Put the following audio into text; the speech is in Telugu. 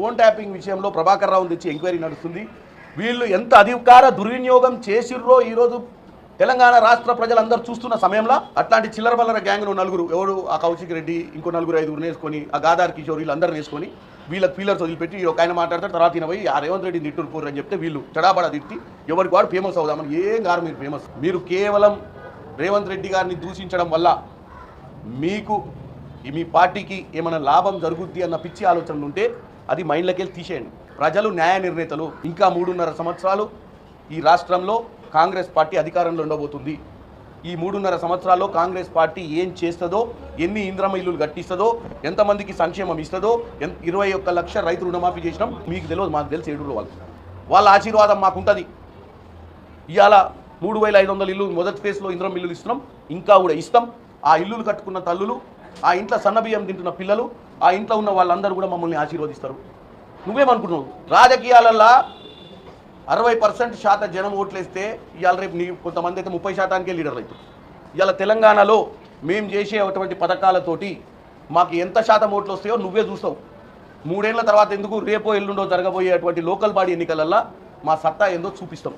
ఫోన్ ట్యాపింగ్ విషయంలో ప్రభాకర్ రావు తెచ్చి ఎంక్వైరీ నడుస్తుంది. వీళ్ళు ఎంత అధికార దుర్వినియోగం చేసిర్రో ఈరోజు తెలంగాణ రాష్ట్ర ప్రజలందరూ చూస్తున్న సమయంలో అట్లాంటి చిల్లర బల్లర గ్యాంగ్ను నలుగురు ఎవరు ఆ కౌశిక్ రెడ్డి ఇంకో నలుగురు ఐదుగురు వేసుకొని ఆ గాదార్ కిషోర్ వీళ్ళందరూ వేసుకొని వీళ్ళకి ఫీలర్స్ వదిలిపెట్టి ఒక ఆయన మాట్లాడతారు తర్వాత ఈయన పోయి ఆ రేవంత్ రెడ్డి నిట్టుపూర్ పోరు అని చెప్తే వీళ్ళు చడాబడా తిట్టి ఎవరికి వాడు ఫేమస్ అవుదామని ఏం గారు మీరు ఫేమస్ మీరు కేవలం రేవంత్ రెడ్డి గారిని దూషించడం వల్ల మీకు మీ పార్టీకి ఏమైనా లాభం జరుగుద్ది అన్న పిచ్చి ఆలోచనలు ఉంటే అది మైండ్లోకి వెళ్ళి తీసేయండి. ప్రజలు న్యాయ నిర్ణేతలు. ఇంకా మూడున్నర సంవత్సరాలు ఈ రాష్ట్రంలో కాంగ్రెస్ పార్టీ అధికారంలో ఉండబోతుంది. ఈ మూడున్నర సంవత్సరాల్లో కాంగ్రెస్ పార్టీ ఏం చేస్తుందో ఎన్ని ఇంద్రమ ఇల్లులు కట్టిస్తుందో ఎంతమందికి సంక్షేమం ఇస్తుందో ఎంత ఇరవై ఒక్క లక్ష రైతు రుణమాఫీ చేసినాం మీకు తెలియదు మాకు తెలిసి ఏడు వాళ్ళు. వాళ్ళ ఆశీర్వాదం మాకుంటుంది. ఇవాళ మూడు వేల ఐదు వందల ఇల్లు మొదటి ఫేజ్లో ఇంద్రం ఇల్లులు ఇస్తున్నాం ఇంకా కూడా ఇస్తాం. ఆ ఇల్లులు కట్టుకున్న తల్లులు ఆ ఇంట్లో సన్నబియ్యం తింటున్న పిల్లలు ఆ ఇంట్లో ఉన్న వాళ్ళందరూ కూడా మమ్మల్ని ఆశీర్వదిస్తారు. నువ్వేమనుకుంటున్నావు? రాజకీయాలల్లో అరవై పర్సెంట్ శాతం జనం ఓట్లేస్తే ఇవాళ రేపు నీ కొంతమంది అయితే ముప్పై శాతానికే లీడర్లు అవుతారు. ఇవాళ తెలంగాణలో మేము చేసే అటువంటి పథకాలతోటి మాకు ఎంత శాతం ఓట్లు వస్తాయో నువ్వే చూస్తావు. మూడేళ్ళ తర్వాత ఎందుకు రేపో ఎల్లుండో జరగబోయేటువంటి లోకల్ బాడీ ఎన్నికలల్లో మా సత్తా ఏందో చూపిస్తాం.